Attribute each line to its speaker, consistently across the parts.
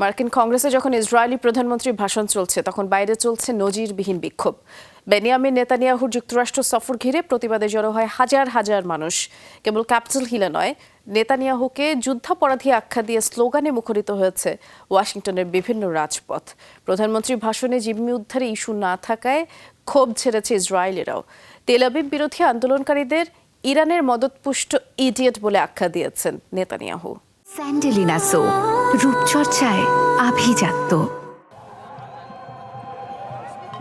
Speaker 1: মার্কিন কংগ্রেসে যখন ইসরায়েলি প্রধানমন্ত্রীর ভাষণ চলছে, তখন বাইরে চলছে নজিরবিহীন বিক্ষোভ। বেনিয়ামিন নেতানিয়াহুর যুক্তরাষ্ট্র সফর ঘিরে প্রতিবাদে জড়ো হয় হাজার হাজার মানুষ। কেবল ক্যাপিটাল হিলে নয়, নেতানিয়াহুকে যুদ্ধাপরাধী আখ্যা দিয়ে স্লোগানে মুখরিত হয়েছে ওয়াশিংটনের বিভিন্ন রাজপথ। প্রধানমন্ত্রীর ভাষণে জিম্মি উদ্ধারে ইস্যু না থাকায় ক্ষোভ ছেড়েছে ইসরায়েলিরাও। তেলাবিব বিরোধী আন্দোলনকারীদের ইরানের মদতপুষ্ট ইডিয়েট বলে আখ্যা দিয়েছেন নেতানিয়াহু।
Speaker 2: স্যান্ডেলিনা সো। রূপচর্চায় আভিজাত্য।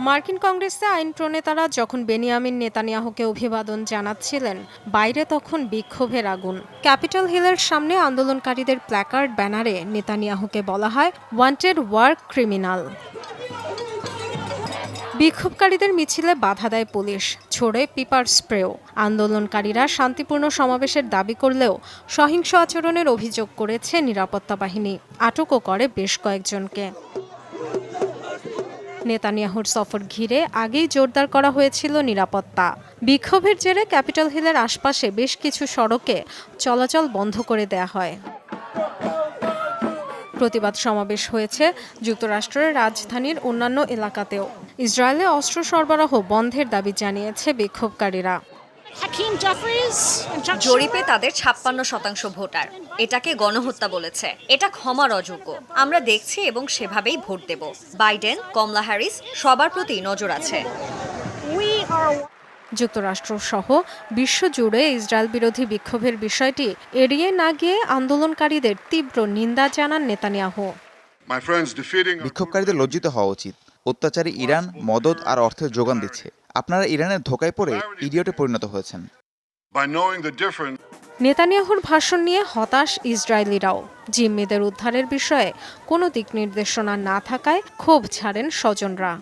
Speaker 3: মার্কিন কংগ্রেসে আইন প্রণেতারা যখন বেনিয়ামিন নেতানিয়াহুকে অভিবাদন জানাচ্ছিলেন, বাইরে তখন বিক্ষোভের আগুন। ক্যাপিটাল হিলের সামনে আন্দোলনকারীদের প্ল্যাকার্ড ব্যানারে নেতানিয়াহুকে বলা হয় ওয়ান্টেড ওয়ার্ক ক্রিমিনাল বিক্ষোভকারীদের মিছিলে বাধা দেয় পুলিশ, ছোড়ে পিপার স্প্রেও। আন্দোলনকারীরা শান্তিপূর্ণ সমাবেশের দাবি করলেও সহিংস আচরণের অভিযোগ করেছে নিরাপত্তা বাহিনী। আটকও করে বেশ কয়েকজনকে। নেতানিয়াহুর সফর ঘিরে আগেই জোরদার করা হয়েছিল নিরাপত্তা। বিক্ষোভের জেরে ক্যাপিটাল হিলের আশপাশে বেশ কিছু সড়কে চলাচল বন্ধ করে দেয়া হয়। প্রতিবাদ সমাবেশ হয়েছে যুক্তরাষ্ট্রের রাজধানীর অন্যান্য এলাকাতেও। ইসরায়েলে অস্ত্র সরবরাহ বন্ধের দাবি জানিয়েছে বিক্ষোভকারীরা।
Speaker 4: জরিপে তাদের ছাপ্পান্ন শতাংশ ভোটার। এটাকে গণহত্যা বলেছে। এটা ক্ষমার অযোগ্য। আমরা দেখছি এবং সেভাবেই ভোট দেব। বাইডেন কমলা হ্যারিস সবার প্রতি নজর আছে।
Speaker 5: We are
Speaker 3: যুক্তরাষ্ট্র সহ বিশ্বজুড়ে ইসরায়েল বিরোধী বিক্ষোভের বিষয়টি এড়িয়ে না গিয়ে আন্দোলনকারীদের তীব্র নিন্দা জানান নেতানিয়াহু।
Speaker 6: বিক্ষোভকারীদের লজ্জিত হওয়া উচিত। অত্যাচারী ইরান মদত আর অর্থের যোগান দিচ্ছে। আপনারা ইরানের ধোকায় পড়ে ইডিয়টে পরিণত হয়েছেন.
Speaker 3: নেতানিয়াহুর ভাষণ নিয়ে হতাশ ইসরায়েলিরাও। জিম্মিদের উদ্ধারের বিষয়ে কোনো দিক নির্দেশনা না থাকায় ক্ষোভ ছাড়েন স্বজনরা।